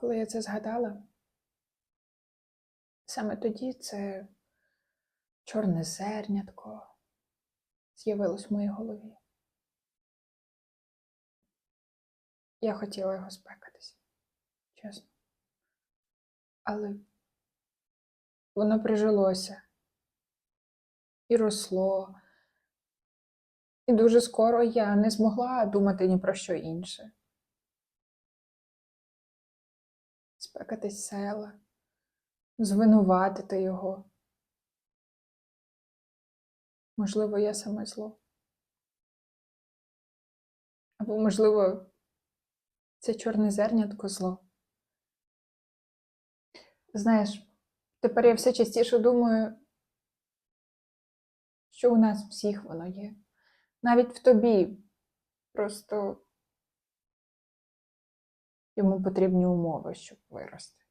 Коли я це згадала, саме тоді це чорне зернятко з'явилось в моїй голові. Я хотіла його спекатись, чесно. Але воно прижилося і росло. І дуже скоро я не змогла думати ні про що інше. Спекатись села, звинуватити його. Можливо, я саме зло. Або, можливо, це чорне зернятко зло. Знаєш, тепер я все частіше думаю, що у нас всіх воно є. Навіть в тобі. Просто йому потрібні умови, щоб вирости.